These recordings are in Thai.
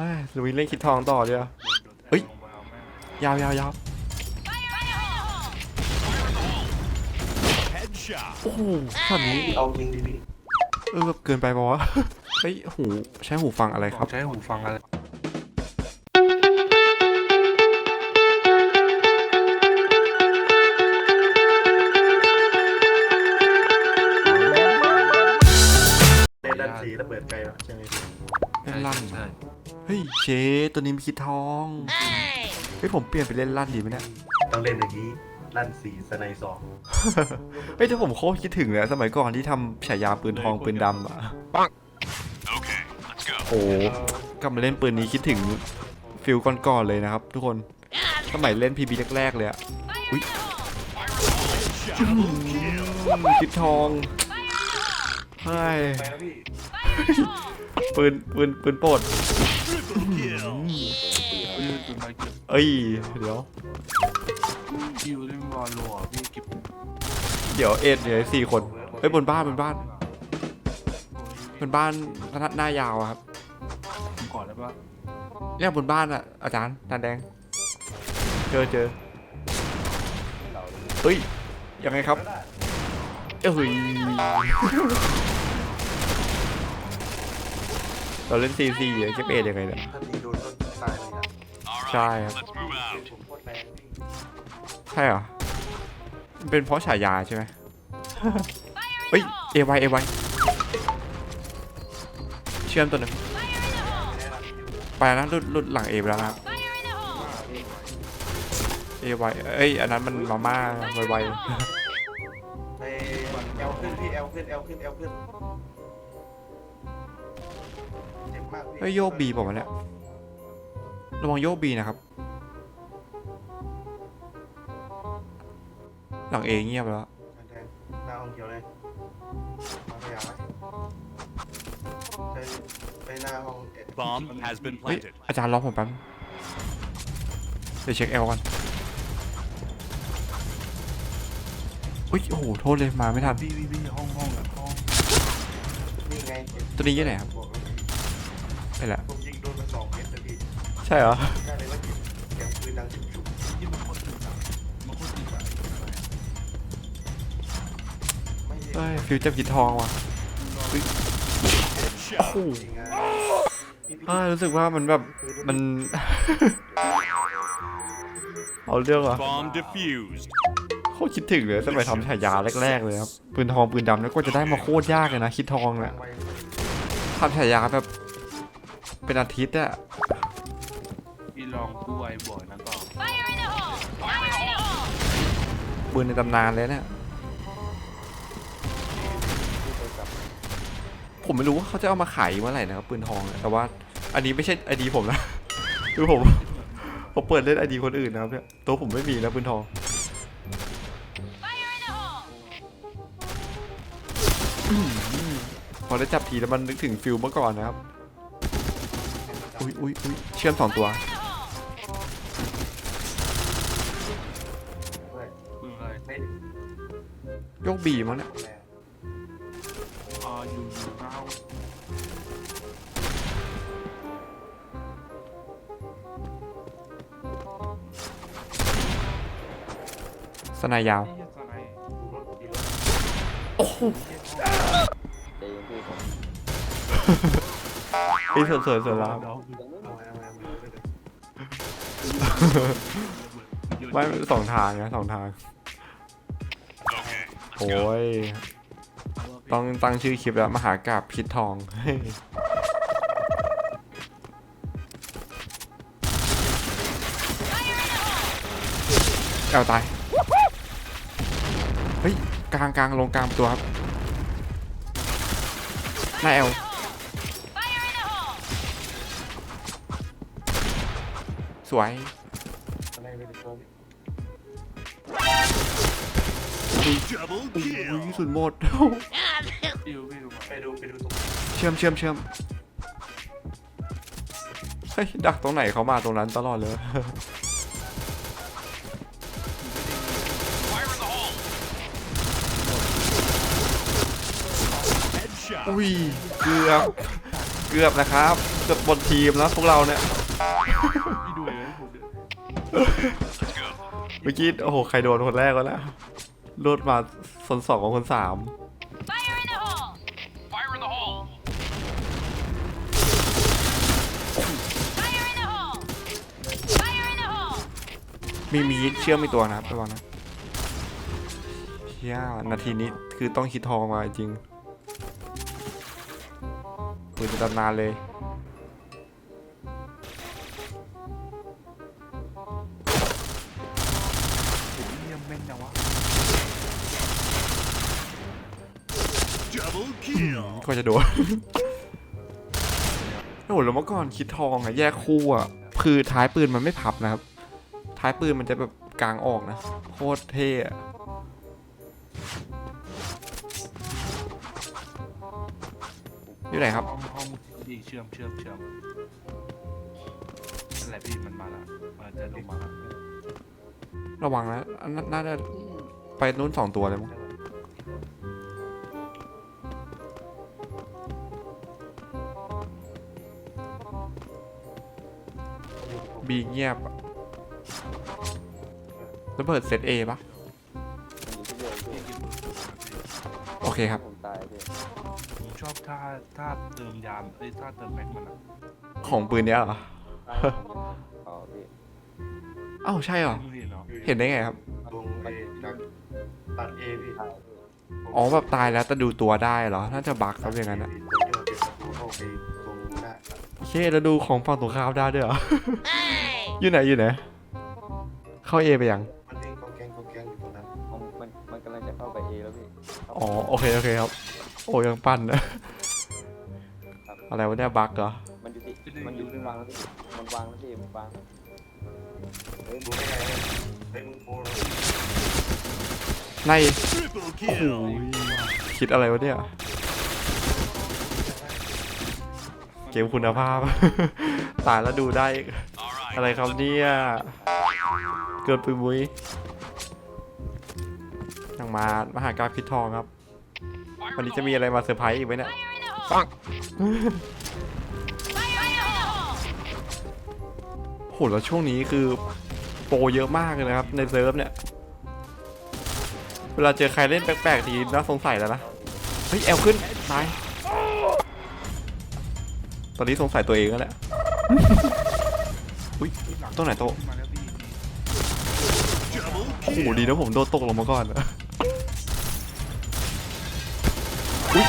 แม่ลุยเล่นคิดทองต่อเดียวเฮ้ย ยาวยาวยาว Headshot. โอ้โหช็อตนี้ เอายิงดีพี่เออแบบเกินไปปะวะ เฮ้ย หู ใช้หูฟังอะไรครับ ใช้หูฟังอะไร ด้านสีระเบิดไกลแล้วใช่ไหมพี่เล่นลั่นใช่เฮ้ยเชตัวนี้มีคิดทองเฮ้ยผมเปลี่ยนไปเล่นลั่นดีไหมเนี่ยต้องเล่นอย่างนี้ลั่นสีสไนสองเฮ้ยถ้าผมโคตรคิดถึงเลยสมัยก่อนที่ทำฉายาปืนทองปืนดำอะ Okay, let's go. โอ้กลับมาเล่นปืนนี้คิดถึงฟิลก่อนๆเลยนะครับ ทุกคนสมัยเล่นพีบีแรกๆเลยอะอุ้ยคิดทอง เฮ้ยไปแล้วพี่ปืนปืนปืนโปรด Triple kill. ยืดจนมาเก็บเอ้ย เดี๋ยว คิวเล่อลโลอะพี่เก็บเดี๋ยวเอ็ดเดี๋ยวสี่คนเฮ้ยบนบ้านบนบ้านบนบ้านพนัดหน้ายาวอะครับผมก่อนได้ปะเนี่ยบนบ้านอะอาจารย์ตาแดง เจอเจอเฮ้ยยังไงครับ เอ้ยเราเล่นซีซีเก็บเอ็ดยังไงเนี่ยถ้าตีโดนก็ตายเลยนะ All right, ใช่ครับ let's move out. ผมโคตรแรงพี่ใช่เหรอมันเป็นเพราะฉายาใช่ไหมเฮ้ยเอไวเอไวเชื่อมตัวหนึ่งไปนะหลุดหลุดหลังเอไปแล้วนะครับเอไวเอ้ยอันนั้นมันมาม่าไวไปเอ ลขึ้นพี่เอลขึ้นเอลขึ้นเอลขึ้นเจ็บมากๆพี่เฮ้ยโยกบีผมวะเนี่ยระวังโยกบีนะครับ หลังเอเงียบแล้วแดงหน้าห้องเขียวเลยมาพยายามไหมไปไปหน้าห้องเอ็ด Bomb has been เฮ้ย planted. อาจารย์รอผมแป๊บเดี๋ยวเช็คเอลก่อน อุ้ยโอ้โหโทษเลยมาไม่ทันพี่พี่พี่ห้องห้องอะห้องนี่ไงเจ็บตัวนี้ยี่ไหนครับบอกแล้วนี่แหละผมยิงโดนมาสองเม็ดเลยพี่ใช่เหรอได้เลยว่าเจ็บเสียงปืนดังชุบที่มันคนตื่นอะมันคนตื่นอะๆไม่เฮ้ยฟิวเจับกิดทองว่ะ Headshot. โอ้โหจริงอะพี่พี่เฮ้ยรู้สึกว่ามันแบบมันเอาเรื่องว่ะ Bomb defused. โคตรคิดถึงเลยสมัยทำฉายาแรกๆเลยครับปืนทองปืนดำแล้วก็จะได้มาโคตรยากเลยนะคิดทองเนี่ยไวทำฉายาแบบ เป็นอาทิตย์อะพี่ลองตู้ไอ้บ่อยนะต่อปืนในตำนานเลยเนี่ยผมไม่รู้ว่าเขาจะเอามาขายเมื่อไหร่นะครับปืนทองเนี่ยแต่ว่า อันนี้ไม่ใช่ไอดีผมนะคือผมผมเปิดเล่นไอดีคนอื่นนะครับเนี่ยตัวผมไม่มีนะปืนทอง พอได้จับทีแล้วมันนึกถึงฟิลเมื่อก่อนนะครับ อุ้ยอุ้ยอุ้ยเชื่อมสองตัว ยกบีมั้งเนี่ยสนายยาว โอ้โหไอ้สวยสวยสวยแล้วเดาเอาไว้เอาไว้เอาไว้เอาไว้ไม่สองทางนะสองทาง Okay, โอ้ยต้องตั้งชื่อคลิปแล้ว มหากราบพิษทองเฮ้ยเอาตาย เฮ้ย กลางกลางลงกลางตัวครับหน้าเอลสวยอะไรไม่ได้ตัว double อุ้ย kill. สุดหมดพี่ดูพี่ดูไปดูไปดูตรงเชื่อมเชื่อมเชื่อมเฮ้ยดักตรงไหนเขามาตรงนั้นตลอดเลย อุ้ยเกือบเกือบนะครับจะบนทีมแล้วพวกเราเนี่ยเมื่อกี้โอ้โหใครโดนคนแรกวะนะรวดมาคนสองกับคนสามมีมีเชื่อมมีตัวนะครับระวังนะเชี่ยนาทีนี้คือต้องคิดทองมาจริง ปืนจะตำนานเลยผมเยี่ยมแม่นจังวะ Double kill! ก็จะโดนโอ้โหแล้วเมื่อก่อนคิดทองอะแยกคู่อะคือท้ายปืนมันไม่พับนะครับ ท้ายปืนมันจะแบบกลางออกนะ โคตรเท่อะ อยู่ไหนครับ ห้องห้องดีเชื่อมเชื่อมเชื่อมนั่นแหละพี่มันมาละมันจะลงมาละระวังนะอันนั้นน่าจะไปนู้นสองตัวเลยมั้งบีเงียบอะระเบิดเซตเอปะพี่กินมือโอเคครับ ผมตายพี่ผม ชอบท่าท่าเติมยามเอ้ยท่าเติมแม็กมันอะของปืนเนี้ยเหรอตายอ๋อพี่เอ้าวใช่เหรอมึงเห็นเนาะเห็นได้ไงครับลงเอจากตัดเอพี่ตายพี่อ๋อแบบตายแล้วแต่ดูตัวได้เหรอ น่าจะบักครับอย่างนั้นอะตัวที่เราเก็บประตูเข้าไปตรงหน้าโอเคแล้วดูของฝั่งตรงข้ามได้ด้วยเหรอ Hey! อยู่ไหนอยู่ไหน เข้าเอไปยัง มันเองกองแกงกองแกงอยู่ตรงนั้น มันมันมันกำลังจะเข้าไปเอแล้วพี่อ๋อโอเคโอเคครับ โอ้ยังปั้นนะอะไรวะเนี่ยบักเหรอมันอยู่ที่มันอยู่ที่วางแล้วพี่มันวางแล้วพี่มันวางแล้วเฮ้ยดูได้ไงเนี่ยเฮ้ยมึงโปรเลยใน Triple โอ้โห kill! คิดอะไรวะเนี่ยเกมคุณภาพ ตายแล้วดูได้ Alright. อะไรครับเนี่ย เกินปุยมุ้ยยังมา มหากราบคิดทองครับ วันนี้จะมีอะไรมาเซอร์ไพรส์อีกไหมเนี่ย Fire in the hole! Fire in the hole! โหแล้วช่วงนี้คือโปรเยอะมากเลยนะครับ ในเซิร์ฟเนี่ย เวลาเจอใครเล่นแปลกๆทีน่าสงสัยแล้วนะ เฮ้ย แอลขึ้นตาย ตอนนี้สงสัยตัวเองแล้วแหละอุ้ยหลังตรงไหนโต๊ะขึ้มาแล้วพี่ Double โอ้โห kill! ดีนะผมโดนตกลงมาก่อนอะ อุ้ย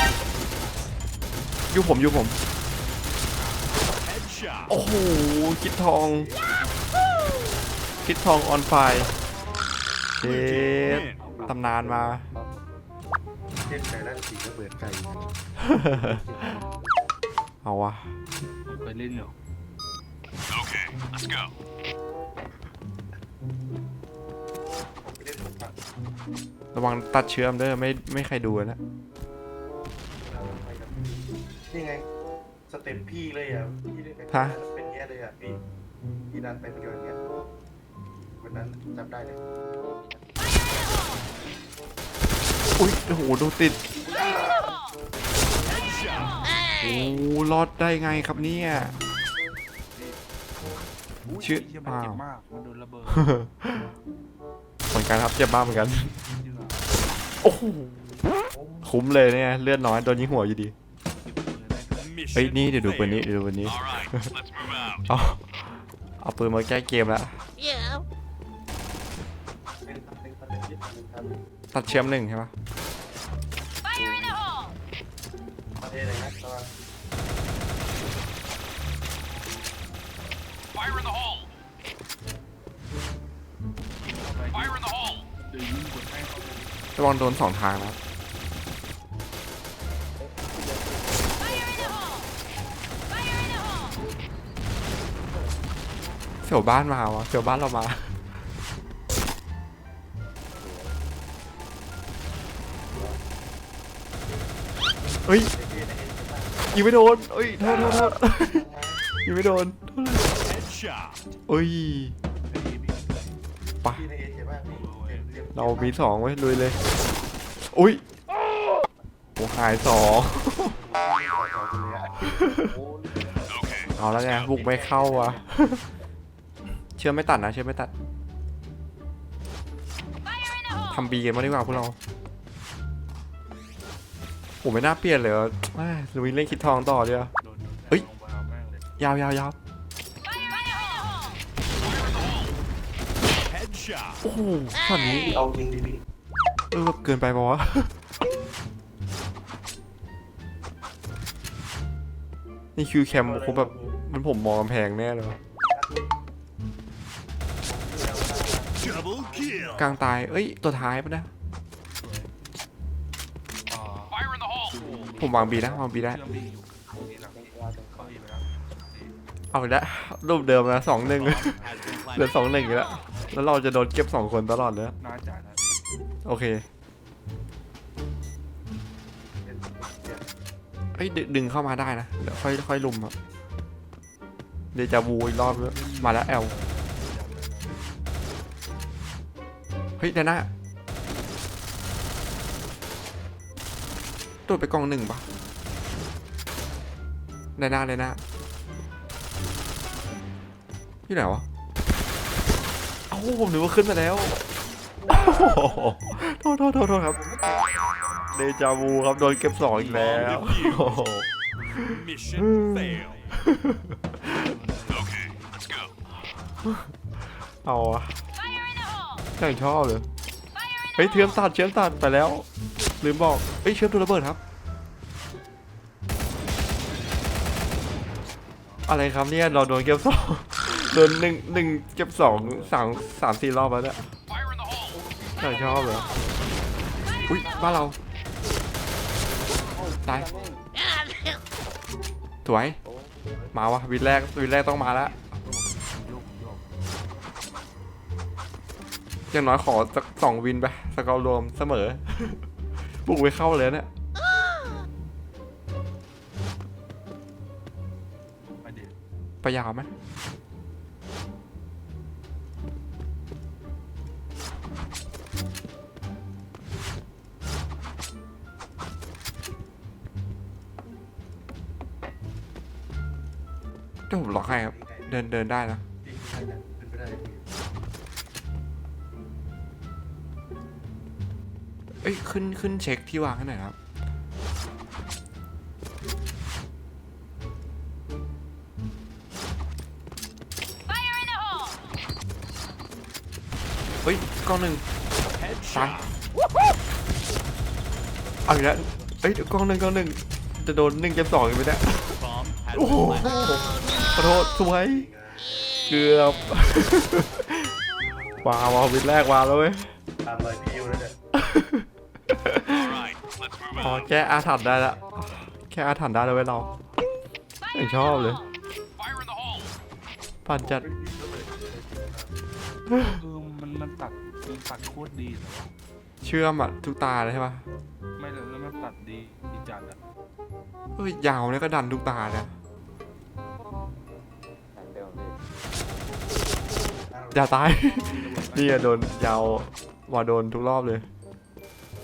อยู่ผมอยู่ผม Headshot! โอ้โหคิดทอง คิดทองออนไฟเจ็ดตำนานมาเช่นไก่ด้านสีระเบิดไก่เอาวะผมเคยเล่นอยู่ Okay, let's go. ผมไม่ได้ถูกปัดระวังตัดเชื่อมเด้อไม่ไม่ใครดูนะ ต็ปพี่เลยอะพี่เล่นไปฮะ เป็นเงี้ยเลยอะพี่พี่ดันไปเป็นอย่างเงี้ยวันนั้นจำได้เลยอุ้ยโอ้โหดูติด Headshot! โอ้ Hey! รอดได้ไงครับเนี่ย ชื่อเยี่ยมมันเจ็บอ้าว มากมันโดนระเบิดเหมือนกันครับเจ็บมากเหมือนกันเชื่อโอ้โหคุ้มเลยเนี่ยเลือดน้อยโดนยิงหัวอยู่ดี เก็บปืนได้เฮ้ย Mission นี่เดี๋ยวดูปืนนี้ failed. เดี๋ยวดูปืนนี้ Alright, let's move out. เอาเอาปืนมาแก้เกมแล้ว Yeah! เป็นตัดเป็นตัดเป็นยึดเป็นตัดตัดเชื่อมหนึ่งใช่ปะ Fire in the hole! ประเทศอะไรนะตอน Fire in the hole! เข้าไป Fire in the hole! เดี๋ยวยิงกดให้เขาเลยระวังโดนสองทางนะ สี่ยวบ้านมาวะเสี่ยวบ้านเรามาเฮ้ยยิงไม่โดนเอ้ยโทษโทษโทษยิงไม่โดน Headshot! เอ้ยเฮ้ยพี่ไปะพี่ในเอเจ็บมากพี่เจ็บเจ็บเรามีสองไว้ยลุยเลยอุ้ยโอ้หายสองโอ้ Okay, เอาแล้วไงบุกไม่เข้าอะ เชื่อไม่ตัดนะเชื่อไม่ตัด Fire in the hole! ทำบีกันมาดีกว่าพวกเราผมไม่น่าเปลี่ยนเลยว่ะแม่ลุยเล่นคิดทองต่อเดียวโดนโดนเฮ้ยลงไปเอาแม่งเลยยาวยาวยาว Fire in the hole! Headshot. โอ้โหช็อตนี้เอาจริงดิพี่เออแบบเกินไปปะวะนี่คิวแคมคงแบบมันผมมองกำแพงแน่เลย กลางตาย เอ้ย ตัวท้ายปะนะอ่า Fire in the hole. ผมวางบีนะวางบีได้เชื่อมบีอยู่ตรงนี้หลังเป็นกลางเป็นเข้าอีกไปแล้วเอาอีกแล้วรูปเดิมนะสองหนึ่ง Has been เหลือ planted. สองหนึ่งอีกแล้ว แล้วเราจะโดนเก็บสองคนตลอดเลยน่าจะนะพี่โอเคเอ้ยดึดึงเข้ามาได้นะ เดี๋ยวค่อยค่อยลุมครับเดจาวูอีกรอบด้วยมาแล้วแอล เฮ้ยเดี๋ยวนะตัวไปกองหนึ่งปะในหน้าในหน้าที่ไหนวะเอ้าผมนึกว่าขึ้นมาแล้วโอ้โหโทษโทษโทษโทษครับ เดจาวูครับโดนเก็บสองอีกแล้วโอ้โห Mission failed. Okay, let's go. เอาอะ Fire in the hole! ช่างชอบเลยเฮ้ยเชื่อมตัดเชื่อมตัดไปแล้วลืมบอกเฮ้ยเชื่อมตัวระเบิดครับ อะไรครับเนี่ยเราโดนเก็บสองโดนหนึ่งหนึ่งเก็บสองสามสามสี่รอบแล้วเนี่ย Fire in the hole. ช่างชอบเลยอุ้ยบ้านเราตายสวยมาวะวินแรกวินแรกต้องมาแล้ว อย่างน้อยขอสักสองวินไปสกอร์รวมเสมอ บุกไปเข้าเลยเนี่ยไปยวไปยาวไหมเดี๋ยวผมล็อกให้ครับ เดินเดินได้นะจริงใช่เนี่ยเป็นไปได้ เอ้ยขึ้นขึ้นเช็คที่วางให้หน่อยครับ Fire in the hole! เฮ้ยกล้องหนึ่งตาย Headshot. เอาอีกแล้วเอ้ยกล้องหนึ่งกล้องหนึ่งจะโดนหนึ่งเก็บสองอีกไหมเนี่ย Bomb has โอ้โห been planted. ขอโทษสวยเกือบว้าวาววินแรกวาวแล้วเว้ย ตามรอยพี่อยู่แล้วเนี่ย อ๋อ out. แก้อาถรรพ์ได้ละแค่อาถรรพ์ได้แล้วเว้ยเรา Fire ยัง in ช the อบเลย hole! Fire in the hole. ปั่นจัดคือมันมันตัดมันตัดโคตรดีเลยวะเชื่อมอะทุกตาเลยใช่ปะไม่เลยแล้วมันตัดดีดีจัดอะเฮ้ยยาวเนี่ยก็ดันทุกตาเลยแข่งเดิมพี่อย่าตาย นี่อะโดนยาวว่าโดนทุกรอบเลย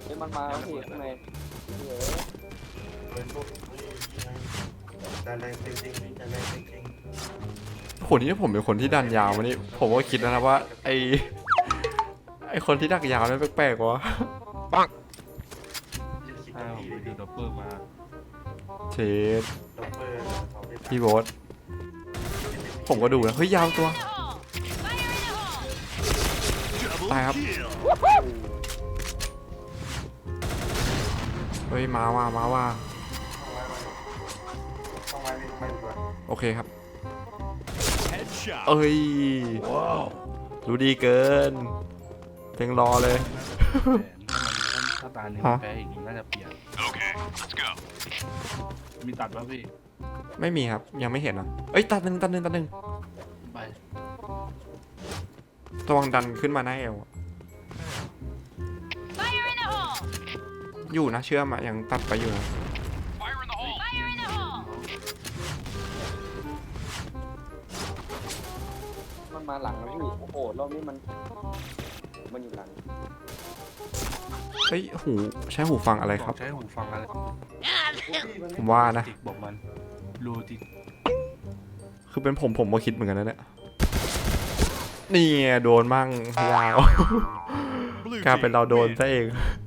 นี่มันมาแล้วพี่ข้างในเฮ้ยเป็นพวกดันแรงจริงๆดันแรงจริงคนที่ผมเป็นคนที่ดันยาวมานี่ผมก็คิดแล้วนะว่า ไอไอคนที่ดักยาวนี่นแปลกๆวะๆคิดใช่ผมดีไปดีดูดับเบิลมาเชดด็อกเตอร์ของที่พี่โบ๊ทผมก็ดูนะเฮ้ยยาวตัว In the hole! Fire in the ฮ้ยมาว่ามาว่าต้องไว้ไม่ไม่ดีกว่าโอเคครับ Headshot. เอ้ยรู้ดีเกินเพลงรอเลยถ้าตาหนึ่งฮะแพ้อีกน่าจะเปลี่ยน Okay, let's go. มีตัดป่ะพี่ ไม่มีครับ ยังไม่เห็นอะ เอ้ย ตัดหนึ่งตัดหนึ่งตัดหนึ่งไประวังดันขึ้นมาหน้าเอว อยู่นะเชื่อมอะยังตัดไปอยู่นะ Fire in the hole. Fire in the hole! มันมาหลังแล้วพี่โอ้โหรอบนี้มัน มันอยู่หลังเฮ้ยหูใช้หูฟังอะไรครับ ใช้หูฟังอะไรผมว่านะจิกบอกมันรูจิกคือเป็นผมผมก็คิดเหมือนกันนะเนี่ยนี่ไงโดนมั่งยาว Blue กลายเป็น team เราโดน win. ซะเอง Mission